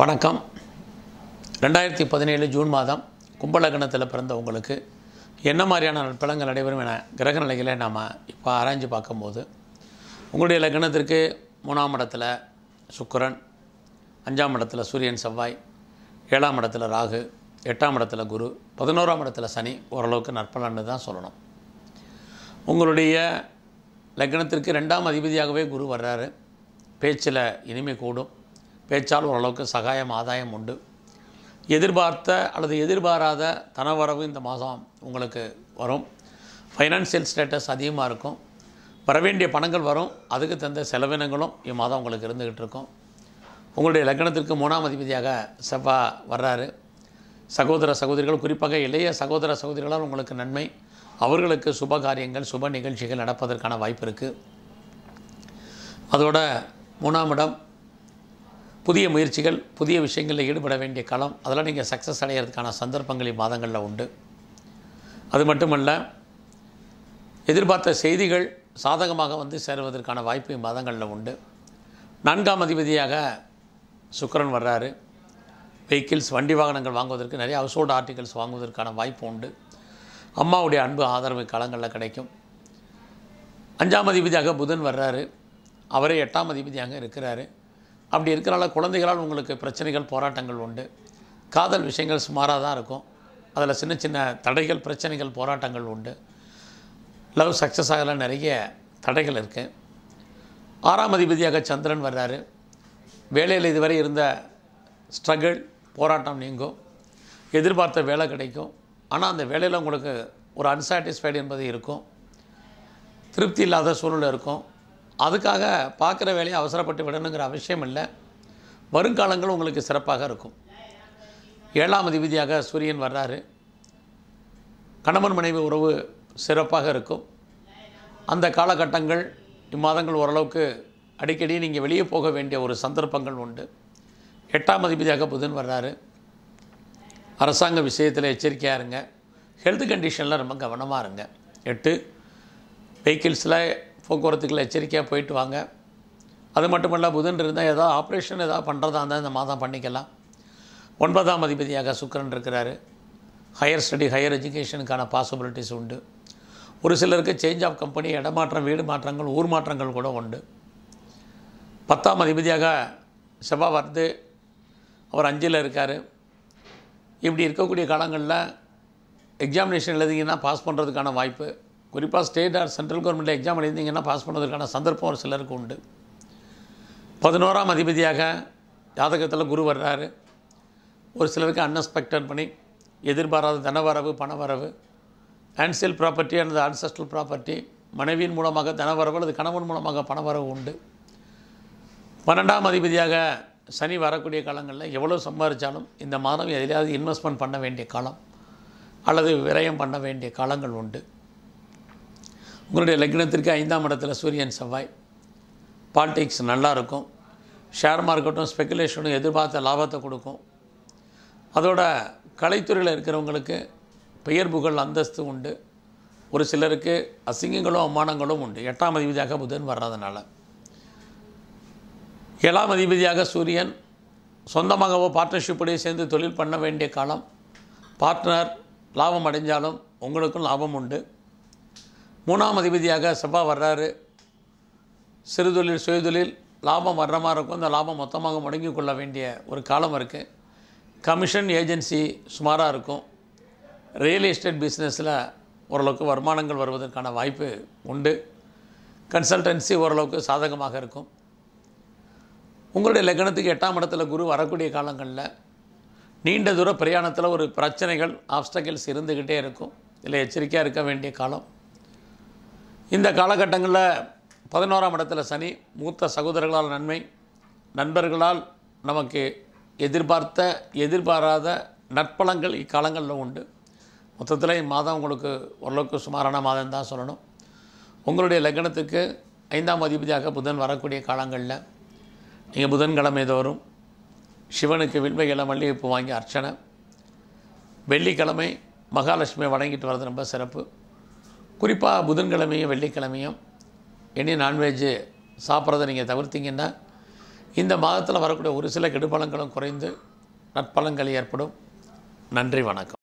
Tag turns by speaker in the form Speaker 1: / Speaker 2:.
Speaker 1: வணக்கம். ரெண்டாயிரத்தி பதினேழு ஜூன் மாதம் கும்பலகணத்தில் பிறந்த உங்களுக்கு என்ன மாதிரியான நற்பலங்கள் நடைபெறும் என கிரக நிலைகளை நாம் இப்போ ஆராய்ஞ்சு பார்க்கும்போது உங்களுடைய லக்னத்திற்கு மூணாம் இடத்துல சுக்கரன் அஞ்சாம் இடத்துல சூரியன் செவ்வாய் ஏழாம் இடத்துல ராகு எட்டாம் இடத்துல குரு பதினோராம் இடத்துல சனி ஓரளவுக்கு நற்பலன்னு தான் சொல்லணும். உங்களுடைய லக்னத்திற்கு ரெண்டாம் அதிபதியாகவே குரு வர்றாரு. பேச்சில் இனிமை கூடும். பேச்சால் ஓரளவுக்கு சகாயம் ஆதாயம் உண்டு. எதிர்பார்த்த அல்லது எதிர்பாராத தனவரவு இந்த மாதம் உங்களுக்கு வரும். ஃபைனான்சியல் ஸ்டேட்டஸ் அதிகமாக இருக்கும். வரவேண்டிய பணங்கள் வரும். அதுக்கு தந்த செலவினங்களும் இம்மாதம் உங்களுக்கு இருந்துக்கிட்டு இருக்கும். உங்களுடைய லக்னத்திற்கு மூணாம் அதிபதியாக செவ்வா வர்றாரு. சகோதர சகோதரிகள் குறிப்பாக இளைய சகோதர சகோதரிகளால் உங்களுக்கு நன்மை. அவர்களுக்கு சுப காரியங்கள் சுப நிகழ்ச்சிகள் நடப்பதற்கான வாய்ப்பு இருக்குது அதோட மூணாம் இடம் புதிய முயற்சிகள் புதிய விஷயங்களில் ஈடுபட வேண்டிய களம் அதெல்லாம் நீங்கள் சக்ஸஸ் அடைகிறதுக்கான சந்தர்ப்பங்கள் இம்மாதங்களில் உண்டு. அது மட்டுமல்ல எதிர்பார்த்த செய்திகள் சாதகமாக வந்து சேருவதற்கான வாய்ப்பு இம்மாதங்களில் உண்டு. நான்காம் அதிபதியாக சுக்கிரன் வர்றாரு. வெஹிக்கிள்ஸ் வண்டி வாகனங்கள் வாங்குவதற்கு நிறைய ஹவுஸ்ஹோல்டு ஆர்டிகல்ஸ் வாங்குவதற்கான வாய்ப்பு உண்டு. அம்மாவுடைய அன்பு ஆதரவு காலங்களில் கிடைக்கும். அஞ்சாம் அதிபதியாக புதன் வர்றாரு. அவரே எட்டாம் அதிபதியாக இருக்கிறாரு. அப்படி இருக்கிறனால குழந்தைகளால் உங்களுக்கு பிரச்சனைகள் போராட்டங்கள் உண்டு. காதல் விஷயங்கள் சுமாராக தான் இருக்கும். அதில் சின்ன சின்ன தடைகள் பிரச்சனைகள் போராட்டங்கள் உண்டு. லவ் சக்ஸஸ் ஆகலாம் நிறைய தடைகள் இருக்குது ஆறாம் அதிபதியாக சந்திரன் வர்றாரு. வேலையில் இதுவரை இருந்த ஸ்ட்ரகிள் போராட்டம் நீங்கும். எதிர்பார்த்த வேலை கிடைக்கும். ஆனால் அந்த வேலையில் உங்களுக்கு ஒரு அன்சாட்டிஸ்ஃபைடு என்பது இருக்கும். திருப்தி இல்லாத சூழ்நிலை இருக்கும். அதுக்காக பார்க்குற வேலையை அவசரப்பட்டு விடணுங்கிற அவசியம் இல்லை. வருங்காலங்கள் உங்களுக்கு சிறப்பாக இருக்கும். ஏழாம் அதிபதியாக சூரியன் வர்றாரு. கணவன் மனைவி உறவு சிறப்பாக இருக்கும். அந்த காலகட்டங்கள் இம்மாதங்கள் ஓரளவுக்கு அடிக்கடி நீங்கள் வெளியே போக வேண்டிய ஒரு சந்தர்ப்பங்கள் உண்டு. எட்டாம் அதிபதியாக புதன் வர்றாரு. அரசாங்க விஷயத்தில் எச்சரிக்கையாக இருங்க. ஹெல்த் கண்டிஷனில் ரொம்ப கவனமாக இருங்க. எட்டு வெஹிக்கிள்ஸில் போக்குவரத்துக்கள் எச்சரிக்கையாக போயிட்டு வாங்க. அது மட்டுமல்ல புதன் இருந்தால் ஏதாவது ஆப்ரேஷன் ஏதாவது பண்ணுறதா இருந்தால் இந்த மாதம் பண்ணிக்கலாம். ஒன்பதாம் அதிபதியாக சுக்கரன் இருக்கிறாரு. ஹையர் ஸ்டடி ஹையர் எஜுகேஷனுக்கான பாசிபிலிட்டிஸ் உண்டு. ஒரு சிலருக்கு சேஞ்ச் ஆஃப் கம்பெனி இடமாற்றம் வீடு மாற்றங்கள் ஊர் மாற்றங்கள் கூட உண்டு. பத்தாம் அதிபதியாக செவ்வாய் வருது அவர் அஞ்சில் இருக்கார். இப்படி இருக்கக்கூடிய காலங்களில் எக்ஸாமினேஷன் எழுதிங்கன்னா பாஸ் பண்ணுறதுக்கான வாய்ப்பு குறிப்பாக ஸ்டேட் ஆர் சென்ட்ரல் கவர்மெண்ட்டில் எக்ஸாம் எழுதிங்கன்னா பாஸ் பண்ணுவதற்கான சந்தர்ப்பம் ஒரு சிலருக்கு உண்டு. பதினோராம் அதிபதியாக ஜாதகத்தில் குரு வர்றாரு. ஒரு சிலருக்கு அன்எக்ஸ்பெக்டட் பண்ணி எதிர்பாராத தனவரவு பணவரவு ஆன்சியல் ப்ராப்பர்ட்டி அல்லது ஆன்சஸ்டல் ப்ராப்பர்ட்டி மனைவியின் மூலமாக தனவரவு அல்லது கணவன் மூலமாக பணவரவு உண்டு. பன்னெண்டாம் அதிபதியாக சனி வரக்கூடிய காலங்களில் எவ்வளோ சம்பாதிச்சாலும் இந்த மாதம் எதிலையாவது இன்வெஸ்ட்மெண்ட் பண்ண வேண்டிய காலம் அல்லது விரயம் பண்ண வேண்டிய காலங்கள் உண்டு. உங்களுடைய லக்னத்திற்கு ஐந்தாம் இடத்துல சூரியன் செவ்வாய். பாலிடிக்ஸ் நல்லா இருக்கும். ஷேர் மார்க்கெட்டும் ஸ்பெக்குலேஷனும் எதிர்பார்த்த லாபத்தை கொடுக்கும். அதோட கலைத்துறையில் இருக்கிறவங்களுக்கு பெயர் புகழ் அந்தஸ்து உண்டு. ஒரு சிலருக்கு அசிங்கங்களும் அவமானங்களும் உண்டு. எட்டாம் அதிபதியாக புதன் வர்றதுனால. ஏழாம் அதிபதியாக சூரியன். சொந்தமாகவோ பார்ட்னர்ஷிப்போடய சேர்ந்து தொழில் பண்ண வேண்டிய காலம். பார்ட்னர் லாபம் அடைஞ்சாலும் உங்களுக்கும் லாபம் உண்டு. மூணாம் அதிபதியாக செவ்வாய் வர்றாரு. சிறுதொழில் சுயதொழில் லாபம் வர்ற மாதிரி இருக்கும். அந்த லாபம் மொத்தமாக முடங்கி கொள்ள வேண்டிய ஒரு காலம் இருக்குது கமிஷன் ஏஜென்சி சுமாராக இருக்கும். ரியல் எஸ்டேட் பிஸ்னஸில் ஓரளவுக்கு வருமானங்கள் வருவதற்கான வாய்ப்பு உண்டு. கன்சல்டன்சி ஓரளவுக்கு சாதகமாக இருக்கும். உங்களுடைய லக்னத்துக்கு எட்டாம் இடத்துல குரு வரக்கூடிய காலங்களில் நீண்ட தூர பிரயாணத்தில் ஒரு பிரச்சனைகள் ஆப்ஸ்டக்கிள்ஸ் இருந்துக்கிட்டே இருக்கும். இதில் எச்சரிக்கையாக இருக்க வேண்டிய காலம். இந்த காலகட்டங்களில் பதினோராம் இடத்துல சனி மூத்த சகோதரர்களால் நன்மை நண்பர்களால் நமக்கு எதிர்பார்த்த எதிர்பாராத நற்பலங்கள் இக்காலங்களில் உண்டு. மொத்தத்தில் இம்மாதம் உங்களுக்கு ஓரளவுக்கு சுமாரான மாதம் தான் சொல்லணும். உங்களுடைய லக்னத்துக்கு ஐந்தாம் அதிபதியாக புதன் வரக்கூடிய காலங்களில் நீங்கள் புதன்கிழமை தோறும் சிவனுக்கு வில்வைகளை மல்லிகைப்பூ வாங்கி அர்ச்சனை. வெள்ளிக்கிழமை மகாலட்சுமி வணங்கிட்டு வர்றது ரொம்ப சிறப்பு. குறிப்பாக புதன்கிழமையும் வெள்ளிக்கிழமையும் எனி நான்வெஜ்ஜு சாப்பிட்றத நீங்கள் தவிர்த்தீங்கன்னா இந்த மாதத்தில் வரக்கூடிய ஒரு சில கெடுபலங்களும் குறைந்து நற்பலங்கள் ஏற்படும். நன்றி வணக்கம்.